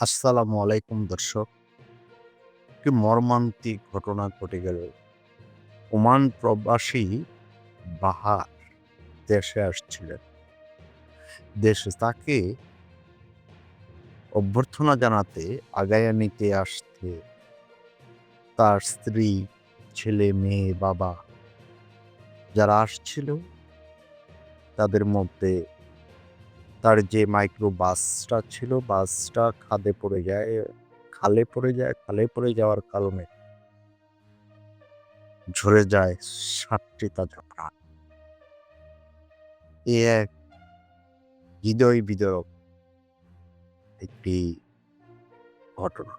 আসসালামু আলাইকুম দর্শক। কি মর্মান্তিক ঘটনা ঘটে গেল। ওমান প্রবাসী বাহার দেশে আসছিলেন। দেশে তাকে অভ্যর্থনা জানাতে, আগায়া নিতে আসতে তার স্ত্রী, ছেলে, মেয়ে, বাবা যারা আসছিল, তাদের মধ্যে তার যে মাইক্রো বাসটা ছিল বাসটা খাদে পড়ে যায়, খালে পড়ে যায়, খালে পড়ে যাওয়ার কারণে ঝরে যায় সাতটি তাজা প্রাণ। এ এক হৃদয় বিদরক একটি ঘটনা।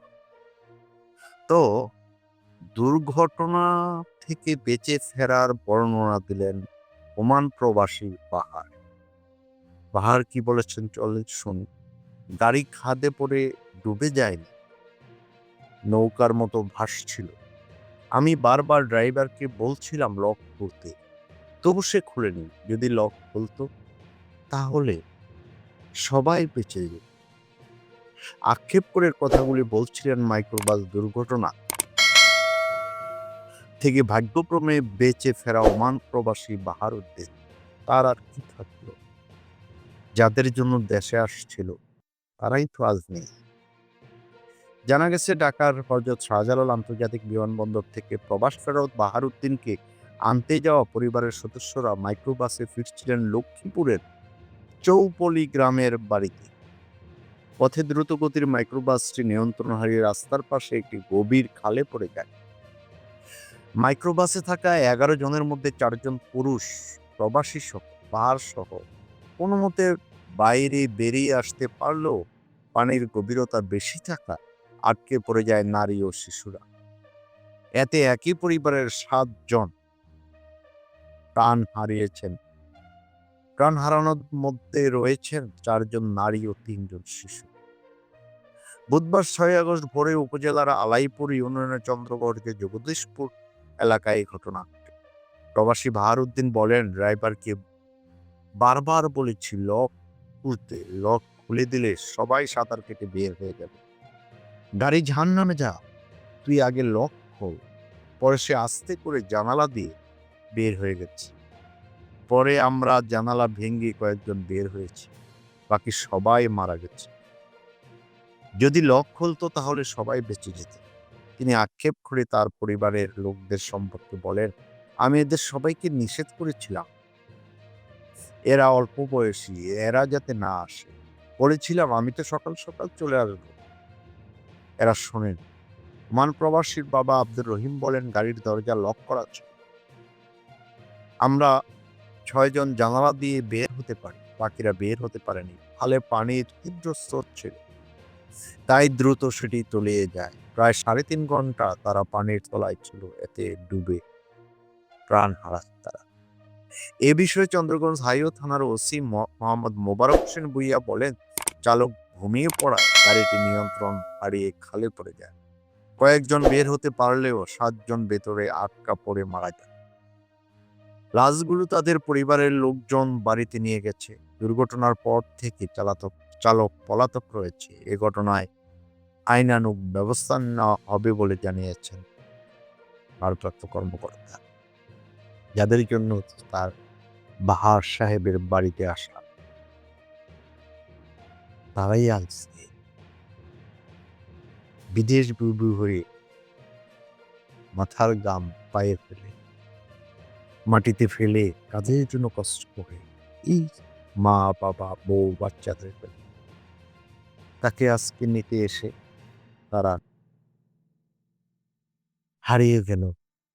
তো দুর্ঘটনা থেকে বেঁচে ফেরার বর্ণনা দিলেন ওমান প্রবাসী পাহাড়। পাহাড় কি বলেছেন চলে শুন। গাড়ি খাদে পড়ে ডুবে যায়নি। নৌকার মতো ভাসছিল। আমি বারবার ড্রাইভারকে বলছিলাম লক খুলতে তবু সে খুলেনি। যদি লক খুলতো, তাহলে সবাই বেঁচে যেত। আক্ষেপ করে কথাগুলি বলছিলেন মাইক্রোবাস দুর্ঘটনা থেকে ভাগ্যক্রমে বেঁচে ফেরা ওমান প্রবাসী বাহার উদ্দেশ্য তার আর কি থাকল? যাদের জন্য দেশে আসছিল, তারাই তো আজ নেই। জানা গেছে ঢাকার হজরত শাহজালাল আন্তর্জাতিক বিমানবন্দর থেকে প্রবাস ফেরত বাহারুদ্দিনকে আনতে যাওয়া পরিবারের সদস্যরা মাইক্রোবাসে ফিরছিলেন লক্ষ্মীপুরের চৌপলি গ্রামের বাড়িতে। পথে দ্রুতগতির মাইক্রোবাসটি নিয়ন্ত্রণ হারিয়ে রাস্তার পাশে একটি গভীর খালে পড়ে যায়। মাইক্রোবাসে থাকা এগারো জনের মধ্যে চারজন পুরুষ, প্রবাসী সহ পাহাড় সহ কোনো মতে বাইরে বেরিয়ে আসতে পারলেও পানির গভীরতা বেশি থাকা আটকে পড়ে যায় নারী ও শিশুরা। এতে একই পরিবারের সাতজন প্রাণ হারিয়েছেন। প্রাণ হারানোর মধ্যে রয়েছেন চারজন নারী ও তিনজন শিশু। বুধবার ছয় আগস্ট ভোরে উপজেলার আলাইপুর ইউনিয়নের চন্দ্রগড়কে জগদীশপুর এলাকায় এই ঘটনা ঘটে। প্রবাসী বাহারুদ্দিন বলেন, ড্রাইভারকে বারবার বলেছি, লক খুলতে লক খুলে দিলে সবাই সাঁতার কেটে বের হয়ে যাবে। গাড়ি ঝান নামে যা, তুই আগে লক খোল। পরে সে আস্তে করে জানালা দিয়ে বের হয়ে গেছে। পরে আমরা জানালা ভেঙে কয়েকজন বের হয়েছি, বাকি সবাই মারা গেছে। যদি লক খুলতো তাহলে সবাই বেঁচে যেত। তিনি আক্ষেপ করে তার পরিবারের লোকদের সম্পর্কে বলেন, আমি এদের সবাইকে নিষেধ করেছিলাম এরা অল্প বয়সী, এরা যাতে না আসে। বলেছিলাম, আমি তো সকাল সকাল চলে আসব। এরা শোনেন। মান প্রবাসীর বাবা আব্দুর রহিম বলেন, গাড়ির দরজা লক করা ছিল। আমরা ছয়জন জানালা দিয়ে বের হতে পারি, বাকিরা বের হতে পারেনি। ফলে পানির তীব্র স্রোত ছিল। তাই দ্রুত সেটি তলিয়ে যায়। প্রায় সাড়ে তিন ঘণ্টা তারা পানির তলায় ছিল, এতে ডুবে প্রাণ হারায় তারা। এ বিষয়ে চন্দ্রগঞ্জ হাইও থানার ওসি মোহাম্মদ মোবারক হোসেন ভুইয়া বলেন, চালক ঘুমিয়ে পড়ায় গাড়িটি নিয়ন্ত্রণ হারিয়ে খালে পড়ে যায়। কয়েকজন বের হতে পারলেও সাতজন ভেতরে আটকা পড়ে মারা যায়। লাশগুলো তাদের পরিবারের লোকজন বাড়িতে নিয়ে গেছে। দুর্ঘটনার পর থেকে চালাতক, চালক পলাতক রয়েছে। এ ঘটনায় আইনানুগ ব্যবস্থা নেওয়া হবে বলে জানিয়েছেন ভারপ্রাপ্ত কর্মকর্তা। যাদের জন্য তার বাহার সাহেবের বাড়িতে আসা তারাই আজকে বিদেশ বুবু হয়ে মাথার গাম পায়ে ফেলে, মাটিতে ফেলে কাজের জন্য কষ্ট করে এই মা, বাবা, বউ, বাচ্চাদের ফেলে তাকে আজকে নিতে এসে তারা হারিয়ে গেল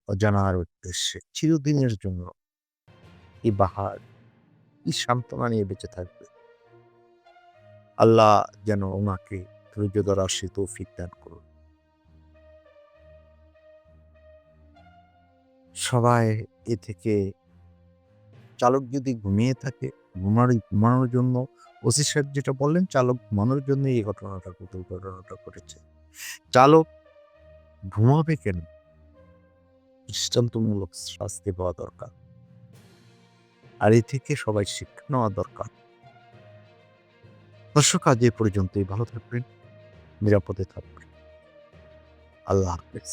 অজানার উদ্দেশ্যে, চিরদিনের জন্য। এই বাহার, কি সান্ত্বনা নিয়ে বেঁচে থাকবে? আল্লাহ যেন ওনাকে ধৈর্য ধরার সে তৌফিক দান করুন। সবাই এ থেকে চালক যদি ঘুমিয়ে থাকে, ঘুমানোর ঘুমানোর জন্য ওসি সাহেব যেটা বললেন, চালক ঘুমানোর জন্য এই ঘটনাটা দুর্ঘটনাটা ঘটেছে। চালক ঘুমাবে কেন? দৃষ্টান্তমূলক শাস্তি পাওয়া দরকার। আর এ থেকে সবাই শিক্ষা নেওয়া দরকার। দর্শক, আজ এ পর্যন্তই। ভালো থাকবেন, নিরাপদে থাকবেন। আল্লাহ হাফেজ।